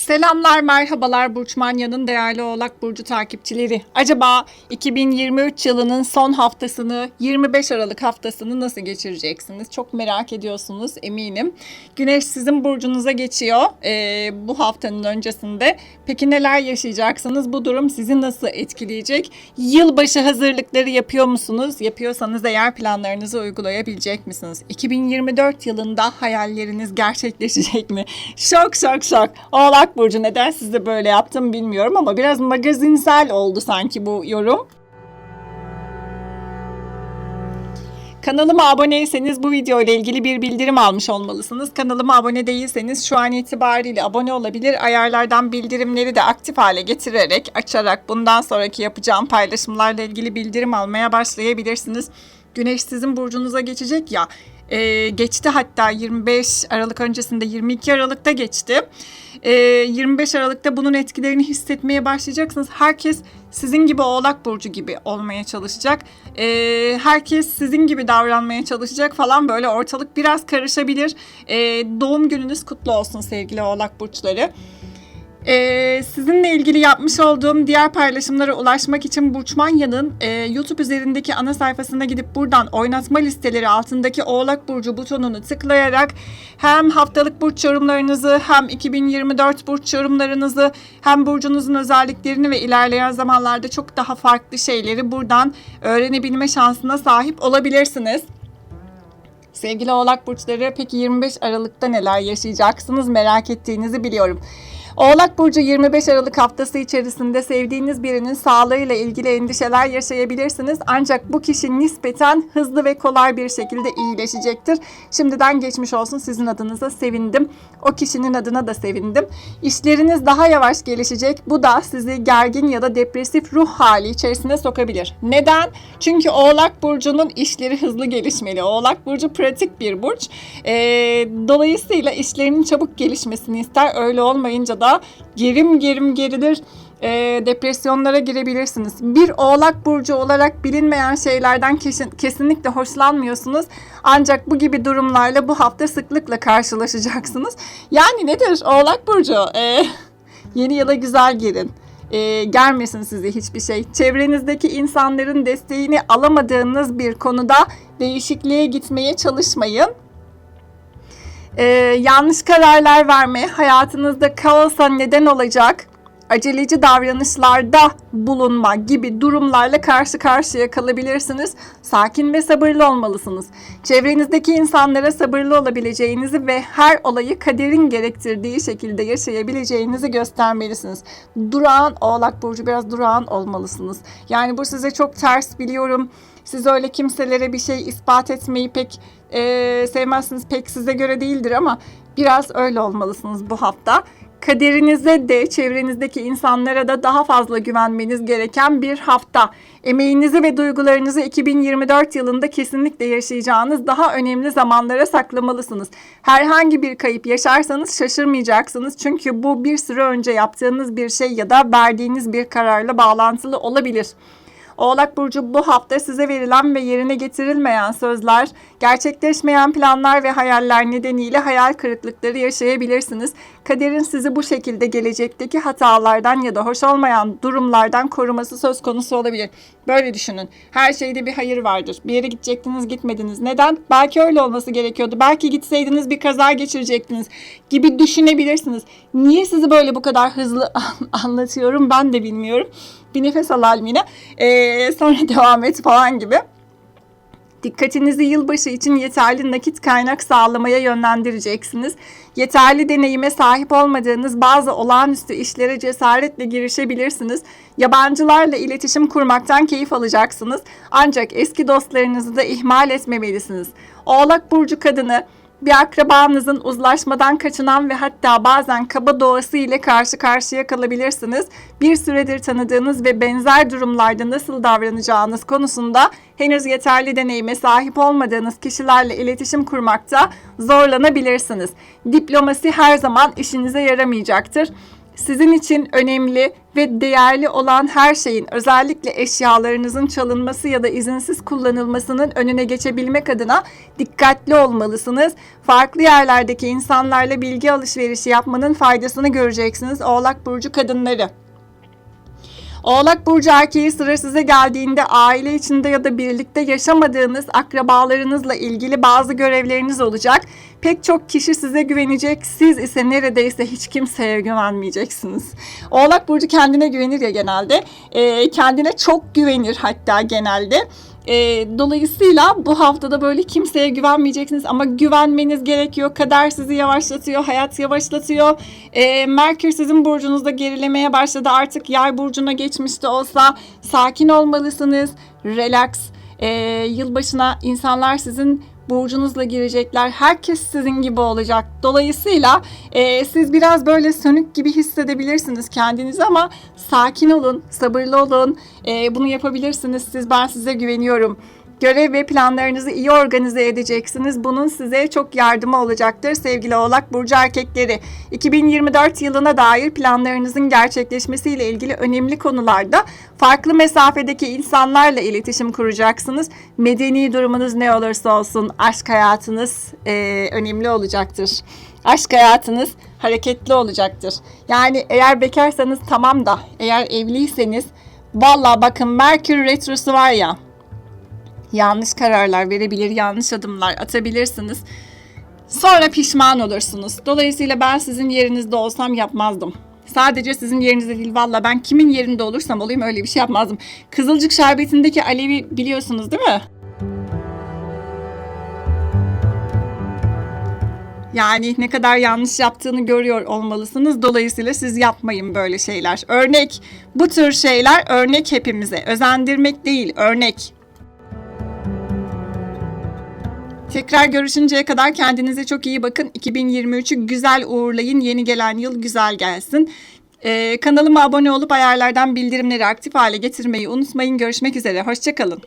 Selamlar, merhabalar Burç Manya'nın değerli Oğlak Burcu takipçileri. Acaba 2023 yılının son haftasını, 25 Aralık haftasını nasıl geçireceksiniz? Çok merak ediyorsunuz eminim. Güneş sizin burcunuza geçiyor ee, bu haftanın öncesinde. Peki neler yaşayacaksınız? Bu durum sizi nasıl etkileyecek? Yılbaşı hazırlıkları yapıyor musunuz? Yapıyorsanız eğer planlarınızı uygulayabilecek misiniz? 2024 yılında hayalleriniz gerçekleşecek mi? Şok şok şok. Oğlak Burcu neden size böyle yaptım bilmiyorum ama biraz magazinsel oldu sanki bu yorum. Kanalıma aboneyseniz bu video ile ilgili bir bildirim almış olmalısınız. Kanalıma abone değilseniz şu an itibariyle abone olabilir. Ayarlardan bildirimleri de aktif hale getirerek, açarak bundan sonraki yapacağım paylaşımlarla ilgili bildirim almaya başlayabilirsiniz. Güneş sizin burcunuza geçecek ya. e, geçti hatta 25 Aralık öncesinde 22 Aralık'ta geçti. E, 25 Aralık'ta bunun etkilerini hissetmeye başlayacaksınız. Herkes sizin gibi Oğlak Burcu gibi olmaya çalışacak. E, herkes sizin gibi davranmaya çalışacak falan böyle ortalık biraz karışabilir. E, doğum gününüz kutlu olsun sevgili Oğlak Burçları. Ee, sizinle ilgili yapmış olduğum diğer paylaşımlara ulaşmak için Burçmanya'nın e, YouTube üzerindeki ana sayfasına gidip buradan oynatma listeleri altındaki Oğlak Burcu butonunu tıklayarak hem haftalık burç yorumlarınızı hem 2024 burç yorumlarınızı hem burcunuzun özelliklerini ve ilerleyen zamanlarda çok daha farklı şeyleri buradan öğrenebilme şansına sahip olabilirsiniz. Sevgili Oğlak Burçları peki 25 Aralık'ta neler yaşayacaksınız merak ettiğinizi biliyorum. Oğlak Burcu 25 Aralık haftası içerisinde sevdiğiniz birinin sağlığıyla ilgili endişeler yaşayabilirsiniz. Ancak bu kişi nispeten hızlı ve kolay bir şekilde iyileşecektir. Şimdiden geçmiş olsun sizin adınıza sevindim. O kişinin adına da sevindim. İşleriniz daha yavaş gelişecek. Bu da sizi gergin ya da depresif ruh hali içerisine sokabilir. Neden? Çünkü Oğlak Burcu'nun işleri hızlı gelişmeli. Oğlak Burcu pratik bir burç. Ee, dolayısıyla işlerinin çabuk gelişmesini ister. Öyle olmayınca da gerim gerim gerilir e, depresyonlara girebilirsiniz. Bir oğlak burcu olarak bilinmeyen şeylerden kesin, kesinlikle hoşlanmıyorsunuz. Ancak bu gibi durumlarla bu hafta sıklıkla karşılaşacaksınız. Yani nedir oğlak burcu? E, yeni yıla güzel girin. E, gelmesin size hiçbir şey. Çevrenizdeki insanların desteğini alamadığınız bir konuda değişikliğe gitmeye çalışmayın e, yanlış kararlar vermeye, hayatınızda kaosa neden olacak aceleci davranışlarda bulunma gibi durumlarla karşı karşıya kalabilirsiniz. Sakin ve sabırlı olmalısınız. Çevrenizdeki insanlara sabırlı olabileceğinizi ve her olayı kaderin gerektirdiği şekilde yaşayabileceğinizi göstermelisiniz. Durağan Oğlak Burcu biraz durağan olmalısınız. Yani bu size çok ters biliyorum. Siz öyle kimselere bir şey ispat etmeyi pek e, sevmezsiniz. Pek size göre değildir ama biraz öyle olmalısınız bu hafta. Kaderinize de çevrenizdeki insanlara da daha fazla güvenmeniz gereken bir hafta. Emeğinizi ve duygularınızı 2024 yılında kesinlikle yaşayacağınız daha önemli zamanlara saklamalısınız. Herhangi bir kayıp yaşarsanız şaşırmayacaksınız. Çünkü bu bir süre önce yaptığınız bir şey ya da verdiğiniz bir kararla bağlantılı olabilir. Oğlak Burcu bu hafta size verilen ve yerine getirilmeyen sözler, gerçekleşmeyen planlar ve hayaller nedeniyle hayal kırıklıkları yaşayabilirsiniz. Kaderin sizi bu şekilde gelecekteki hatalardan ya da hoş olmayan durumlardan koruması söz konusu olabilir. Böyle düşünün. Her şeyde bir hayır vardır. Bir yere gidecektiniz gitmediniz. Neden? Belki öyle olması gerekiyordu. Belki gitseydiniz bir kaza geçirecektiniz gibi düşünebilirsiniz. Niye sizi böyle bu kadar hızlı anlatıyorum ben de bilmiyorum. Bir nefes al Almina. Ee, sonra devam et falan gibi. Dikkatinizi yılbaşı için yeterli nakit kaynak sağlamaya yönlendireceksiniz. Yeterli deneyime sahip olmadığınız bazı olağanüstü işlere cesaretle girişebilirsiniz. Yabancılarla iletişim kurmaktan keyif alacaksınız. Ancak eski dostlarınızı da ihmal etmemelisiniz. Oğlak burcu kadını bir akrabanızın uzlaşmadan kaçınan ve hatta bazen kaba doğası ile karşı karşıya kalabilirsiniz. Bir süredir tanıdığınız ve benzer durumlarda nasıl davranacağınız konusunda henüz yeterli deneyime sahip olmadığınız kişilerle iletişim kurmakta zorlanabilirsiniz. Diplomasi her zaman işinize yaramayacaktır sizin için önemli ve değerli olan her şeyin özellikle eşyalarınızın çalınması ya da izinsiz kullanılmasının önüne geçebilmek adına dikkatli olmalısınız. Farklı yerlerdeki insanlarla bilgi alışverişi yapmanın faydasını göreceksiniz Oğlak burcu kadınları. Oğlak burcu erkeği sıra size geldiğinde aile içinde ya da birlikte yaşamadığınız akrabalarınızla ilgili bazı görevleriniz olacak. Pek çok kişi size güvenecek. Siz ise neredeyse hiç kimseye güvenmeyeceksiniz. Oğlak burcu kendine güvenir ya genelde. Ee, kendine çok güvenir hatta genelde. E, dolayısıyla bu haftada böyle kimseye güvenmeyeceksiniz ama güvenmeniz gerekiyor. Kader sizi yavaşlatıyor, hayat yavaşlatıyor. E, Merkür sizin burcunuzda gerilemeye başladı. Artık yay burcuna geçmiş de olsa sakin olmalısınız. Relax. E, yılbaşına insanlar sizin burcunuzla girecekler. Herkes sizin gibi olacak. Dolayısıyla e, siz biraz böyle sönük gibi hissedebilirsiniz kendinizi ama sakin olun, sabırlı olun. E, bunu yapabilirsiniz. Siz ben size güveniyorum. Görev ve planlarınızı iyi organize edeceksiniz. Bunun size çok yardımı olacaktır sevgili Oğlak Burcu erkekleri. 2024 yılına dair planlarınızın gerçekleşmesiyle ilgili önemli konularda farklı mesafedeki insanlarla iletişim kuracaksınız. Medeni durumunuz ne olursa olsun aşk hayatınız e, önemli olacaktır. Aşk hayatınız hareketli olacaktır. Yani eğer bekarsanız tamam da eğer evliyseniz valla bakın Merkür Retrosu var ya yanlış kararlar verebilir, yanlış adımlar atabilirsiniz. Sonra pişman olursunuz. Dolayısıyla ben sizin yerinizde olsam yapmazdım. Sadece sizin yerinizde değil valla ben kimin yerinde olursam olayım öyle bir şey yapmazdım. Kızılcık şerbetindeki Alevi biliyorsunuz değil mi? Yani ne kadar yanlış yaptığını görüyor olmalısınız. Dolayısıyla siz yapmayın böyle şeyler. Örnek bu tür şeyler örnek hepimize. Özendirmek değil, örnek. Tekrar görüşünceye kadar kendinize çok iyi bakın. 2023'ü güzel uğurlayın. Yeni gelen yıl güzel gelsin. Ee, kanalıma abone olup ayarlardan bildirimleri aktif hale getirmeyi unutmayın. Görüşmek üzere. Hoşçakalın.